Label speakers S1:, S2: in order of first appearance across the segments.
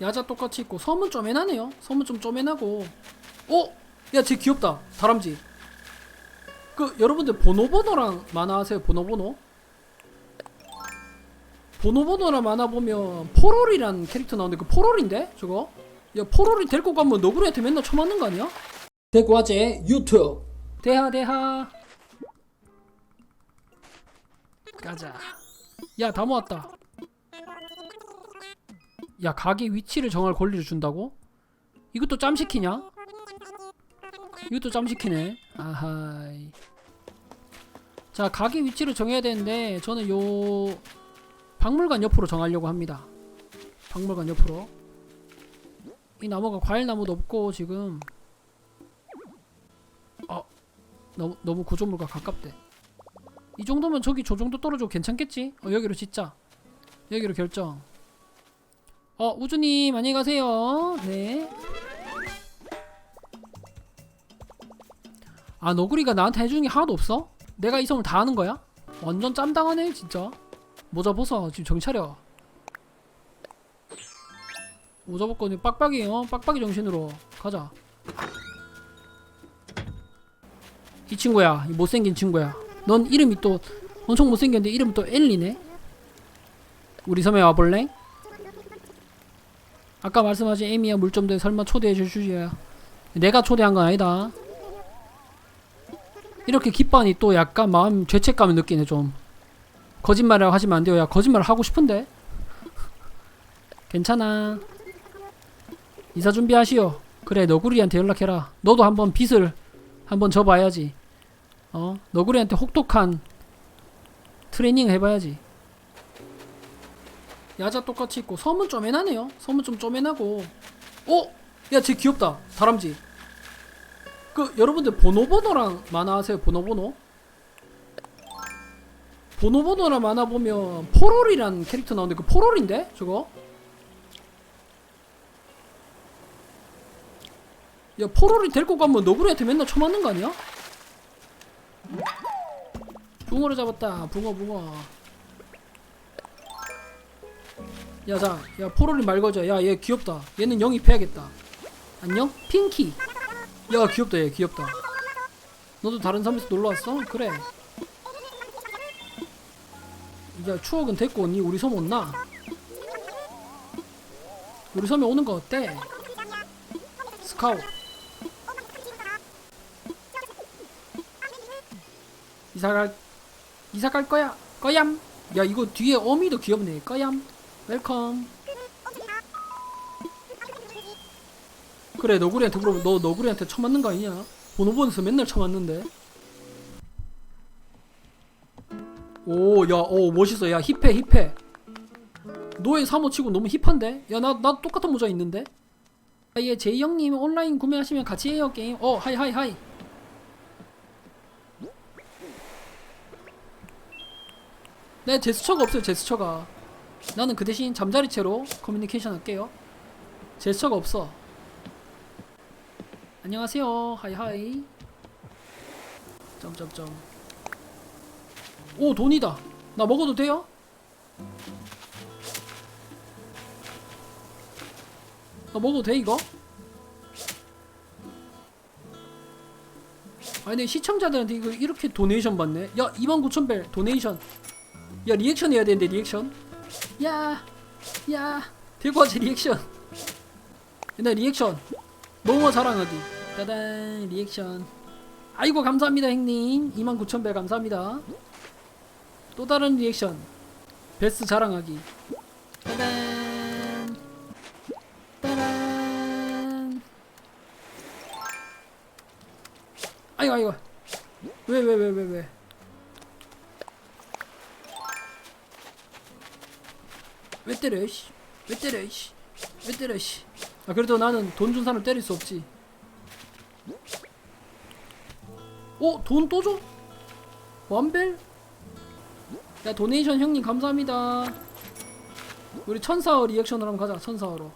S1: 야자 똑같이 있고 섬은 쪼매나네요. 섬은 좀 쪼매나고. 어? 야쟤 귀엽다. 다람쥐. 그 여러분들 보노보노랑 만화 아세요 보노보노? 보노보노랑 만화 보면 포롤이란 캐릭터 나오는데 그 포롤인데? 저거? 야 포롤이 데리고 가면 너구리한테 맨날 쳐맞는 거 아니야? 대과제 유튜브. 대하 대하. 가자. 야 다 모았다 야 가게 위치를 정할 권리를 준다고? 이것도 짬시키냐? 이것도 짬시키네. 아하이. 자 가게 위치를 정해야 되는데 저는 요 박물관 옆으로 정하려고 합니다. 박물관 옆으로. 이 나무가 과일 나무도 없고 지금. 어 너무 너무 구조물과 가깝대. 이 정도면 저기 저 정도 떨어져 괜찮겠지? 어 여기로 짓자. 여기로 결정 어 우주님 안녕히 가세요. 네. 아 너구리가 나한테 해주는 게 하나도 없어? 내가 이 섬을 다 하는 거야? 완전 짬당하네 진짜. 모자 벗어. 지금 정차려. 모자 벗고 이제 빡빡이 어? 빡빡이 정신으로 가자. 이 친구야 이 못생긴 친구야. 넌 이름이 또 엄청 못생겼는데 이름 또 엘리네? 우리 섬에 와볼래? 아까 말씀하신 에미야 물점대 설마 초대해 줄 줄이야. 내가 초대한 건 아니다. 이렇게 기뻐하니 또 약간 마음 죄책감을 느끼네 좀. 거짓말이라고 하시면 안 돼요. 야 거짓말을 하고 싶은데? 괜찮아. 이사 준비하시오. 그래 너구리한테 연락해라. 너도 한번 빚을 한번 져봐야지. 어? 너구리한테 혹독한 트레이닝 해봐야지 야자 똑같이 있고 섬은 쪼매나네요 섬은 좀 쪼매나고 어? 야쟤 귀엽다 다람쥐 그 여러분들 보노보노랑 만화 아세요 보노보노? 보노보노랑 만화 보면 포롤이란 캐릭터 나오는데 그 포롤인데 저거? 야 포롤이 데리고 가면 너구리한테 맨날 쳐맞는 거 아니야? 붕어를 잡았다 붕어 붕어 야자 야 포롤이 말 거자 야얘 귀엽다. 얘는 영입해야겠다. 안녕? 핑키. 야 귀엽다 얘 귀엽다. 너도 다른 섬에서 놀러 왔어? 그래. 야 추억은 됐고 니 우리 섬 온나? 우리 섬에 오는 거 어때? 스카웃 이사 갈 이사 갈 거야? 꺼얌? 야 이거 뒤에 어미도 귀엽네. 꺼얌 웰컴. 그래 너구리한테 물어보면 너 너구리한테 처맞는 거 아니냐? 보노본에서 맨날 처맞는데. 오야오 멋있어. 야 힙해 힙해. 노예 사모 치고 너무 힙한데? 야 나 나 똑같은 모자 있는데? 아예 제이 형님 온라인 구매하시면 같이 해요 게임. 어 하이 하이 하이. 네 제스처가 없어요 제스처가 나는 그 대신 잠자리채로 커뮤니케이션 할게요. 제스처가 없어. 안녕하세요. 하이하이. 점점점. 오 돈이다. 나 먹어도 돼요? 나 먹어도 돼 이거? 아니 시청자들한테 이거 이렇게 도네이션 받네? 야 29,000벨 도네이션. 야 리액션 해야 되는데 리액션 야 야 대과제 리액션. 옛날 리액션. 뭐뭐 자랑하기. 따단 리액션. 아이고 감사합니다 형님. 29,000배 감사합니다. 또 다른 리액션. 베스트 자랑하기. 따단. 따단. 아이고 아이고. 왜 왜 왜 왜왜 왜 때려 씨. 왜 때려 씨. 왜 때려 씨. 아 그래도 나는 돈 준 사람 때릴 수 없지 어? 돈 또 줘? 원벨? 야 도네이션 형님 감사합니다 우리 천사어 리액션으로 한번 가자 천사어로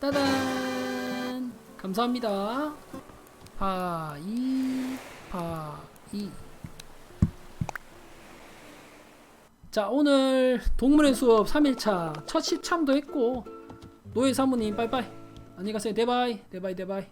S1: 따단 감사합니다 파이 파이 자 오늘 동물의 수업 3일차 첫 시참도 했고 노예 사모님 빠이빠이. 안녕히 가세요. 네바이 네바이 네바이